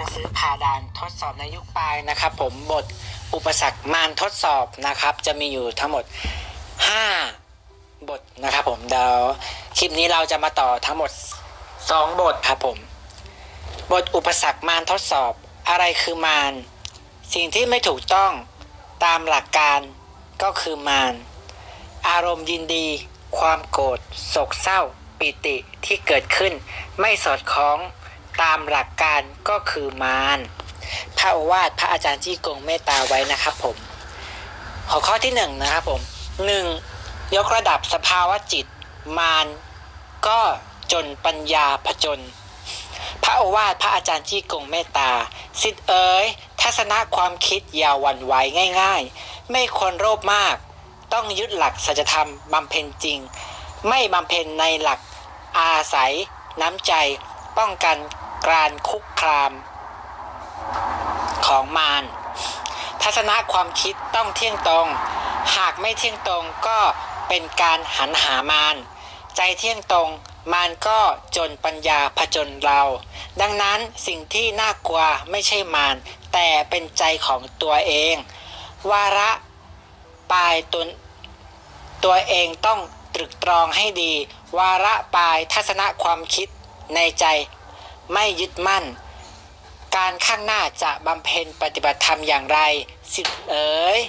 นังสือผ่าด่านทดสอบในยุคปลายนะครับผมบทอุปสรรคมารทดสอบนะครับ จะมีอยู่ทั้งหมด 5 บทนะครับผมเดี๋ยวคลิปนี้เราจะมาต่อทั้งหมด 2 บทครับผม บทอุปสรรคมารทดสอบอะไรคือมารสิ่งที่ไม่ถูกต้องตามหลักการก็คือมารอารมณ์ยินดี ความโกรธโศกเศร้า ปิติที่เกิดขึ้น ไม่สอดคล้อง ตามหลักการก็คือมารพระโอวาทพระอาจารย์จี้กงเมตตาไว้นะครับผม หัวข้อที่หนึ่งนะครับผมหนึ่งยกระดับสภาวะจิต มารก็จนปัญญาผจญพระโอวาทพระอาจารย์จี้กงเมตตาสิทธิเอ๋ยทัศนะความคิดอย่าหวั่นไหวง่าย ๆ ไม่ควรโลภมาก ต้องยึดหลักสัจธรรมบำเพ็ญจริง ไม่บำเพ็ญในหลักอาศัยน้ำใจ ป้องกัน การคุกคามของมารทัศนะความคิดต้องเที่ยงตรง หากไม่เที่ยงตรงก็เป็นการหันหามารใจเที่ยงตรงมารก็จนปัญญาผจญเรา ดังนั้นสิ่งที่น่ากลัวไม่ใช่มารแต่เป็นใจของตัวเอง วาระปลายตนตัวเองต้องตรึกตรองให้ดี วาระปลายทัศนะความคิดในใจ ไม่ยึดมั่น การข้างหน้าจะบำเพ็ญปฏิบัติธรรมอย่างไร สิทธิเอ๋ย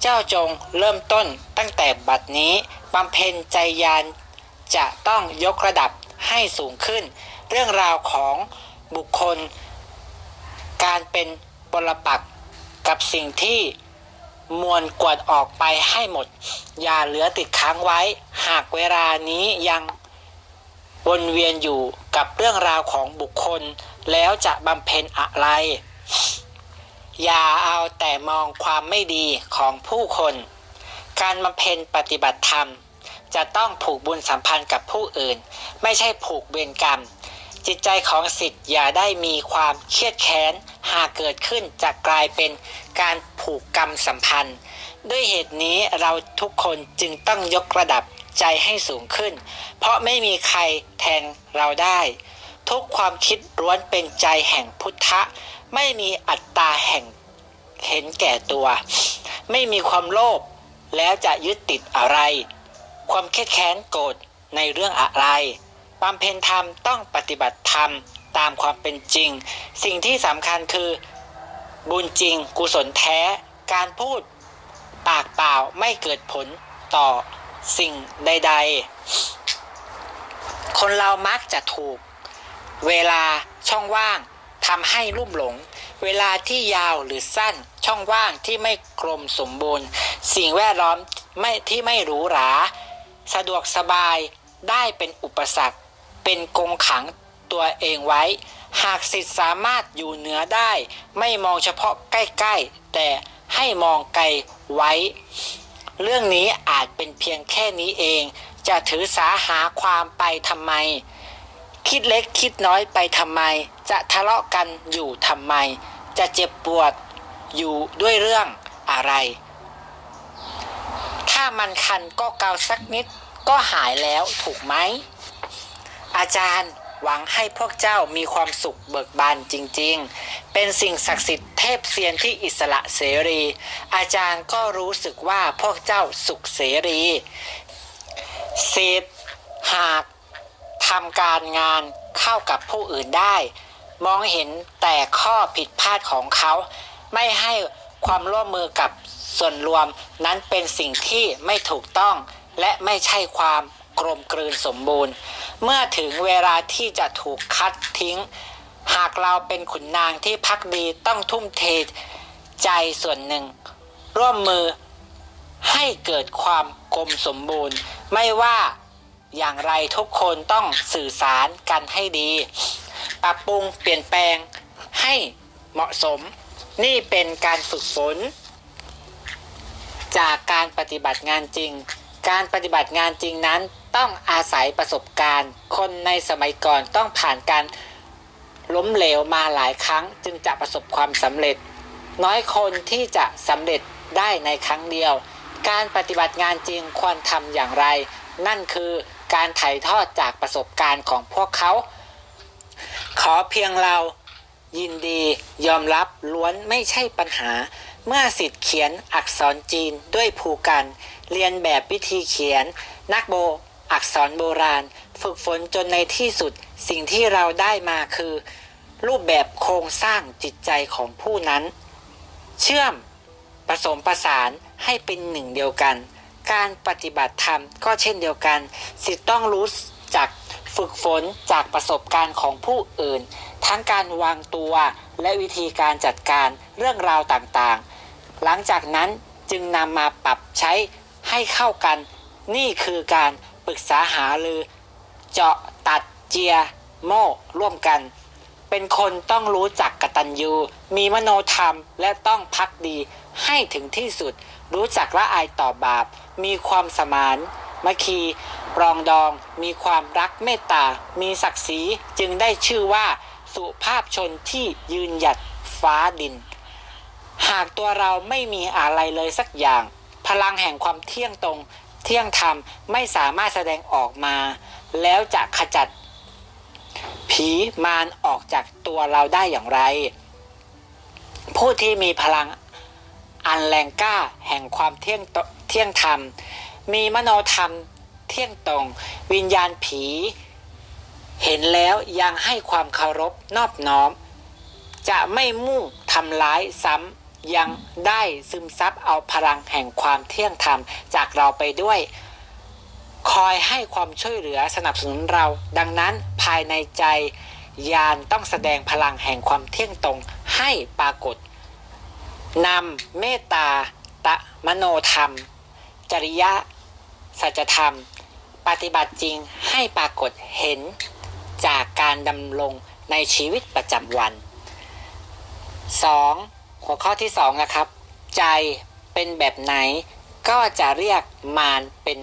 เจ้าจงเริ่มต้นตั้งแต่บัดนี้บำเพ็ญใจยานจะต้องยกระดับให้สูงขึ้น เรื่องราวของบุคคล การเป็นปรปักษ์กับสิ่งที่มวลกวดออกไปให้หมด อย่าเหลือติดค้างไว้ หากเวลานี้ยัง วนเวียนอยู่กับเรื่องราวของบุคคล แล้วจะบำเพ็ญอะไร อย่าเอาแต่มองความไม่ดีของผู้คน การบำเพ็ญปฏิบัติธรรม จะต้องผูกบุญสัมพันธ์กับผู้อื่น ไม่ใช่ผูกเวรกรรม จิตใจของสิทธิ์อย่าได้มีความเครียดแค้น หากเกิดขึ้นจะกลายเป็นการผูกกรรมสัมพันธ์ ด้วยเหตุนี้เราทุกคนจึงต้องยกระดับ ใจให้สูงขึ้น เพราะไม่มีใครแทนเราได้ ทุกความคิดล้วนเป็นใจแห่งพุทธะ ไม่มีอัตตาแห่งเห็นแก่ตัว ไม่มีความโลภแล้วจะยึดติดอะไร ความเครียดแค้นโกรธในเรื่องอะไรบำเพ็ญธรรมต้องปฏิบัติธรรมตามความเป็นจริง สิ่งที่สำคัญคือ บุญจริงกุศลแท้ การพูด ปากเปล่าไม่เกิดผลต่อ สิ่งใด ๆ คนเรามักจะถูก เวลาช่องว่างทำให้ลุ่มหลง เวลาที่ยาวหรือสั้นช่องว่างที่ไม่กลมสมบูรณ์ สิ่งแวดล้อมไม่ที่ไม่หรูหรา สะดวกสบายได้เป็นอุปสรรค เป็นกงขังตัวเองไว้ หากสิทธิ์สามารถอยู่เหนือได้ ไม่มองเฉพาะใกล้ ๆ แต่ให้มองไกลไว้ เรื่องนี้อาจเป็นเพียงแค่นี้เอง จะถือสาหาความไปทำไม คิดเล็กคิดน้อยไปทำไม จะทะเลาะกันอยู่ทำไม จะเจ็บปวดอยู่ด้วยเรื่องอะไร ถ้ามันคันก็เกาสักนิดก็หายแล้วถูกไหม อาจารย์ หวังให้พวกเจ้ามีความสุขเบิกบานจริงๆ เป็นสิ่งศักดิ์สิทธิ์เทพเซียนที่อิสระเสรี อาจารย์ก็รู้สึกว่าพวกเจ้าสุขเสรีสิทธิ์หากทำการงานเข้ากับผู้อื่นได้ มองเห็นแต่ข้อผิดพลาดของเขา ไม่ให้ความร่วมมือกับส่วนรวมนั้นเป็นสิ่งที่ไม่ถูกต้องและไม่ใช่ความ กลมกลืนสมบูรณ์ เมื่อถึงเวลาที่จะถูกคัดทิ้ง หากเราเป็นขุนนางที่พักดีต้องทุ่มเทใจส่วนหนึ่ง ร่วมมือให้เกิดความกลมสมบูรณ์ ไม่ว่าอย่างไรทุกคนต้องสื่อสารกันให้ดี ปรับปรุงเปลี่ยนแปลงให้เหมาะสม นี่เป็นการฝึกฝน จากการปฏิบัติงานจริง การปฏิบัติงานจริงนั้น ต้องอาศัยประสบการณ์ คนในสมัยก่อนต้องผ่านการล้มเหลวมาหลายครั้ง จึงจะประสบความสำเร็จ น้อยคนที่จะสำเร็จได้ในครั้งเดียว การปฏิบัติงานจริงควรทำอย่างไร นั่นคือการถ่ายทอดจากประสบการณ์ของพวกเขา ขอเพียงเรายินดียอมรับล้วนไม่ใช่ปัญหา เมื่อสิทธิ์เขียนอักษรจีนด้วยภูกัน เรียนแบบวิธีเขียน นักโบ อักษรโบราณ ฝึกฝนจนในที่สุดสิ่งที่เราได้มาคือ รูปแบบโครงสร้างจิตใจของผู้นั้น เชื่อมผสมประสานให้เป็นหนึ่งเดียวกัน การปฏิบัติธรรมก็เช่นเดียวกันสิทธิ์ต้องรู้จักฝึกฝนจากประสบการณ์ของผู้อื่น ทั้งการวางตัวและวิธีการจัดการเรื่องราวต่างๆ หลังจากนั้นจึงนำมาปรับใช้ให้เข้ากัน นี่คือการ ปรึกษาหารือ เจาะตัดเจีย โม่ร่วมกัน เป็นคนต้องรู้จักกตัญญู มีมโนธรรมและต้องพักดีให้ถึงที่สุด รู้จักละอายต่อบาป มีความสมานมคีปรองดองมีความรักเมตตา มีศักดิ์ศรีจึงได้ชื่อว่าสุภาพชนที่ยืนหยัดฟ้าดิน หากตัวเราไม่มีอะไรเลยสักอย่าง พลังแห่งความเที่ยงตรง เที่ยงธรรมไม่สามารถแสดงออกมา แล้วจะขจัดผีมารออกจากตัวเราได้อย่างไร ผู้ที่มีพลังอันแรงกล้าแห่งความเที่ยงเที่ยงธรรม มีมโนธรรมเที่ยงตรง วิญญาณผี เห็นแล้วยังให้ความเคารพนอบน้อม จะไม่มุ่งทำร้ายซ้ำ ยังได้ซึมซับเอาพลังแห่งความเที่ยงธรรมจากเราไปด้วย คอยให้ความช่วยเหลือสนับสนุนเรา ดังนั้นภายในใจยานต้องแสดงพลังแห่งความเที่ยงตรงให้ปรากฏนำเมตตา ตะมโนธรรม จริยะ สัจธรรม ปฏิบัติจริงให้ปรากฏเห็นจากการดำรงในชีวิตประจำวัน 2. หัวข้อที่2นะครับ ใจเป็นแบบไหน ก็จะเรียกมารเป็น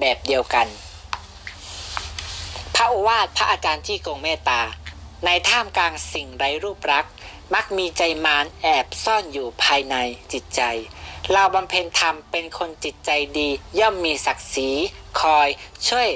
แบบเดียวกัน พระโอวาทพระอาจารย์ที่กงเมตตา ในท่ามกลางสิ่งไร้รูปรักษ์มักมีใจมารแอบซ่อนอยู่ภายในจิตใจ เราบำเพ็ญธรรมเป็นคนจิตใจดี ย่อมมีศักดิ์ศรีคอยช่วย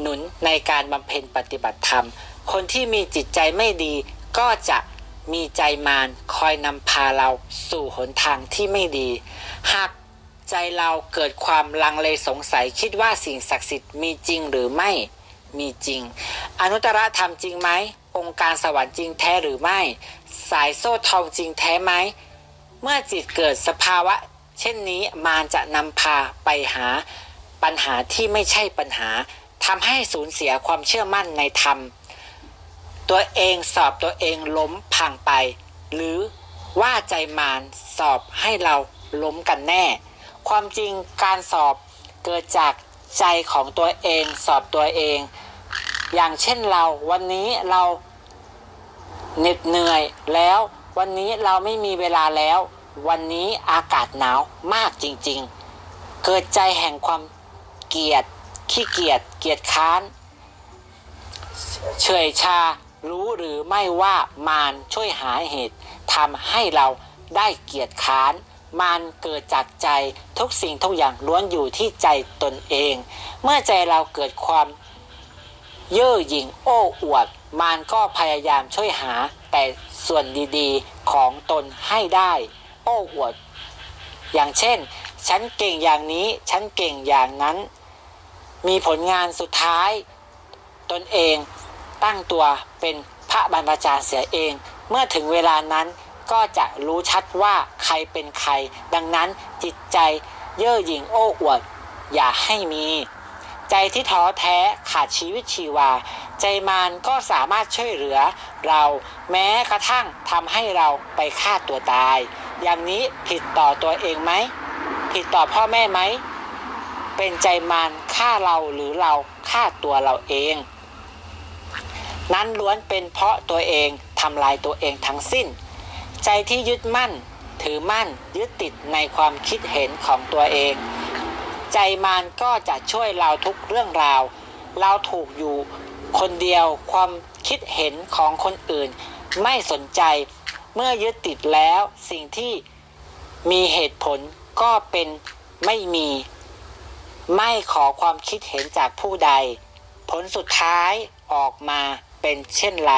หนุนในการบำเพ็ญปฏิบัติธรรม คนที่มีจิตใจไม่ดีก็จะ มีใจมารคอยนำพาเราสู่หนทางที่ไม่ดี หากใจเราเกิดความลังเลสงสัยคิดว่าสิ่งศักดิ์สิทธิ์มีจริงหรือไม่มีจริง อนุตตรธรรมจริงไหม องค์การสวรรค์จริงแท้หรือไม่ สายโซ่ทองจริงแท้ไหม เมื่อจิตเกิดสภาวะ เช่นนี้มารจะนำพาไปหาปัญหาที่ไม่ใช่ปัญหาทำให้สูญเสียความเชื่อมั่นในธรรม ตัวเองสอบตัวเองล้มพังไป หรือว่าใจมารสอบให้เราล้มกันแน่ ความจริงการสอบเกิดจากใจของตัวเองสอบตัวเอง อย่างเช่นเราวันนี้เราเหน็ดเหนื่อยแล้ววันนี้เราไม่มีเวลาแล้ว วันนี้อากาศหนาวมากจริงๆ เกิดใจแห่งความเกลียดขี้เกียจเกียจค้าน เฉยชา รู้หรือไม่ว่ามารช่วยหาเหตุทำให้เราได้เกียจค้านมารเกิดจากใจทุกสิ่งทุกอย่างล้วนอยู่ที่ใจตนเอง เมื่อใจเราเกิดความ เย่อหยิ่งโอ้อวดมารก็พยายามช่วยหาแต่ส่วนดีๆของตนให้ได้ โอ้อวด อย่างเช่น ฉันเก่งอย่างนี้ ฉันเก่งอย่างนั้น มีผลงานสุดท้าย ตนเอง ตั้งตัวเป็นพระบรรพจารย์เสียเอง เมื่อถึงเวลานั้นก็จะรู้ชัดว่าใครเป็นใคร ดังนั้นจิตใจเย่อหยิ่งโอ้อวด อย่าให้มี ใจที่ท้อแท้ขาดชีวิตชีวา ใจมารก็สามารถช่วยเหลือ เราแม้กระทั่งทำให้เราไปฆ่าตัวตาย อย่างนี้ผิดต่อตัวเองไหม ผิดต่อพ่อแม่ไหม เป็นใจมารฆ่าเราหรือเราฆ่าตัวเราเอง นั้นล้วนเป็นเพราะตัวเองทำลายตัวเองทั้งสิ้น ใจที่ยึดมั่น ถือมั่นยึดติดในความคิดเห็นของตัวเอง ใจมารก็จะช่วยเราทุกเรื่องราว เราถูกอยู่คนเดียวความคิดเห็นของคนอื่น ไม่สนใจเมื่อยึดติดแล้วสิ่งที่มีเหตุผลก็เป็นไม่มี ไม่ขอความคิดเห็นจากผู้ใด ผลสุดท้ายออกมา เป็นเช่นไร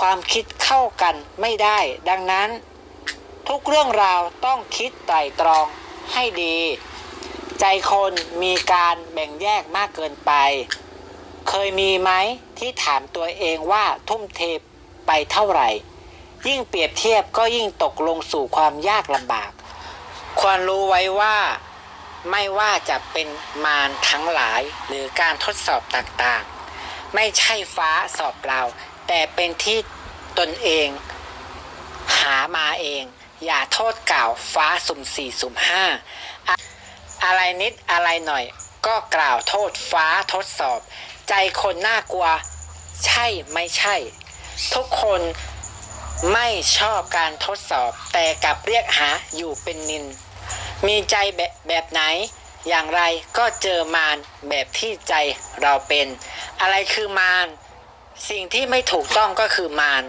ความคิดเข้ากันไม่ได้ ดังนั้น ทุกเรื่องราวต้องคิดไตร่ตรองให้ดี ใจคนมีการแบ่งแยกมากเกินไป เคยมีไหมที่ถามตัวเองว่าทุ่มเทไปเท่าไหร่ ยิ่งเปรียบเทียบก็ยิ่งตกลงสู่ความยากลำบาก ควรรู้ไว้ว่าไม่ว่าจะเป็นมารทั้งหลายหรือการทดสอบต่างๆ ไม่ใช่ฟ้าสอบเรา แต่เป็นที่ตนเอง หามาเอง อย่าโทษกล่าวฟ้าสุ่มสี่สุ่มห้าอะอะไรนิดอะไรหน่อย ก็กล่าวโทษฟ้าทดสอบ ใจคนน่ากลัว ใช่ไม่ใช่ ทุกคนไม่ชอบการทดสอบ แต่กลับเรียกหาอยู่เป็นนิน มีใจแบบแบบไหน อย่างไรก็เจอมารแบบที่ใจเราเป็น อะไรคือมาร สิ่งที่ไม่ถูกต้องก็คือมาร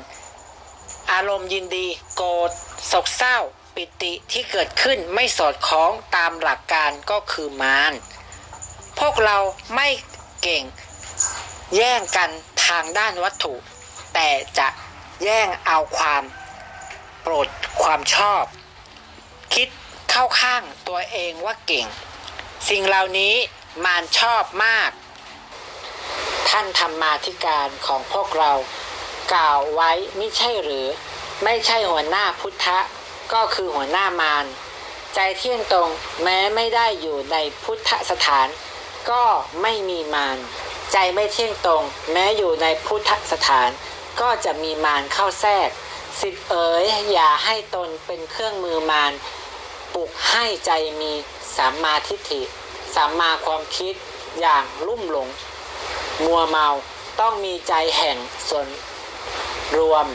อารมณ์ยินดี โกรธโศกเศร้า ปิติที่เกิดขึ้นไม่สอดคล้องตามหลักการก็คือมาร พวกเราไม่เก่ง แย่งกันทางด้านวัตถุ แต่จะแย่งเอาความโปรดความชอบ คิดเข้าข้างตัวเองว่าเก่ง สิ่งเหล่านี้มารชอบมาก ท่านธรรมาธิการของพวกเรากล่าวไว้ไม่ใช่หรือ ไม่ใช่หัวหน้าพุทธะ ก็คือหัวหน้ามารใจเที่ยงตรงแม้ไม่ได้อยู่ในพุทธสถาน ก็ไม่มีมารใจไม่เที่ยงตรง แม้อยู่ในพุทธสถาน ก็จะมีมารเข้าแทรก สิบเอ๋ยอย่าให้ตนเป็นเครื่องมือมารปลุกให้ใจมีสัมมาทิฏฐิสัมมาความคิดอย่างลุ่มหลง มัวเมาต้องมีใจแห่งส่วนรวม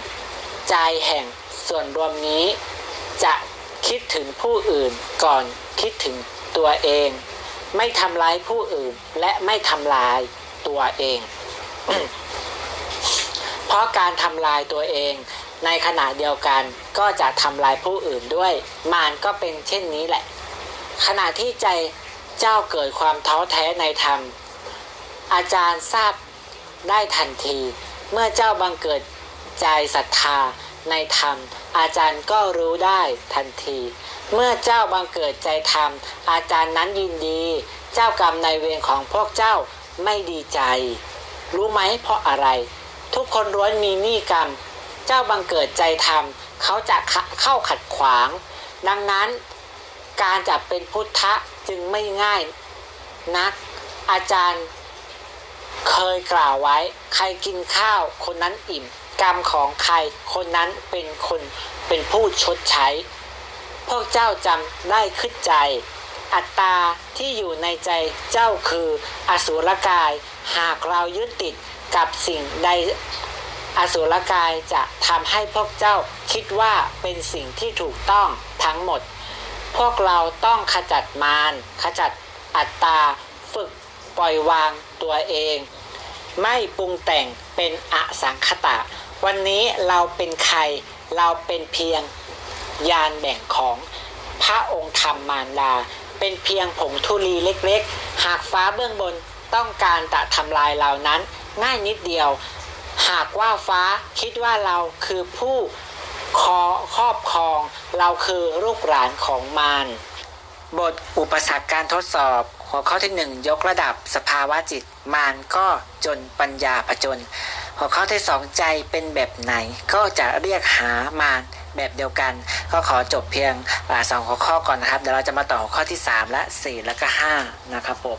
ใจแห่งส่วนรวมนี้ จะคิดถึงผู้อื่นก่อนคิดถึงตัวเอง ไม่ทำร้ายผู้อื่นและไม่ทำลายตัวเอง เพราะการทำลายตัวเอง ในขณะเดียวกันก็จะทำลายผู้อื่นด้วย มารก็เป็นเช่นนี้แหละ ขณะที่ใจเจ้าเกิดความท้อแท้ในธรรม อาจารย์ทราบได้ทันที เมื่อเจ้าบังเกิดใจศรัทธาในธรรม อาจารย์ก็รู้ได้ทันที เมื่อเจ้าบังเกิดใจธรรม อาจารย์นั้นยินดี เจ้ากรรมในเวรของพวกเจ้าไม่ดีใจ รู้ไหมเพราะอะไร ทุกคนล้วนมีหนี้กรรม เจ้าบังเกิดใจธรรม เขาจะเข้าขัดขวาง ดังนั้นการจะเป็นพุทธะจึงไม่ง่ายนัก อาจารย์ เคยกล่าวไว้ ใครกินข้าวคนนั้นอิ่ม กรรมของใครคนนั้นเป็นคนเป็นผู้ชดใช้ พวกเจ้าจำได้ขึ้นใจ อัตตาที่อยู่ในใจเจ้าคืออสุรกาย หากเรายึดติดกับสิ่งใดอสุรกายจะทำให้พวกเจ้าคิดว่าเป็นสิ่งที่ถูกต้องทั้งหมด พวกเราต้องขจัดมารขจัดอัตตาฝึก ปล่อยวางตัวเอง ไม่ปรุงแต่งเป็นอสังคตะ วันนี้เราเป็นใครเราเป็นเพียงยานแบ่งของพระองค์ธรรมมารดา เป็นเพียงผงธุลีเล็กๆ หากฟ้าเบื้องบนต้องการจะทำลายเรานั้น ง่ายนิดเดียว หากว่าฟ้าคิดว่าเราคือผู้ครอครอบครอง เราคือลูกหลานของมารบทอุปสรรคการทดสอบ หัวข้อที่1ยกระดับสภาวะจิตมารก็จนปัญญาผจญหัวข้อที่2ใจเป็นแบบไหน ก็จะเรียกหามารแบบเดียวกัน ก็ขอจบเพียงอสองหัวข้อก่อนนะครับเดี๋ยวเราจะมาต่อหัวข้อที่ 3 และ 4 แล้วก็5นะครับผม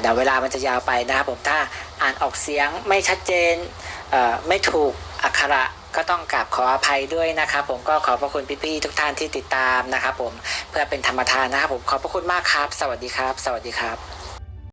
เดี๋ยวเวลามันจะยาวไปนะครับผมถ้าอ่านออกเสียงไม่ชัดเจนไม่ถูกอักขระ ก็ต้องกราบขออภัยด้วยนะครับ ผมก็ขอบพระคุณพี่ๆทุกท่านที่ติดตามนะครับ ผมเพื่อเป็นธรรมทานนะครับผมขอบพระคุณมากครับ สวัสดีครับ สวัสดีครับ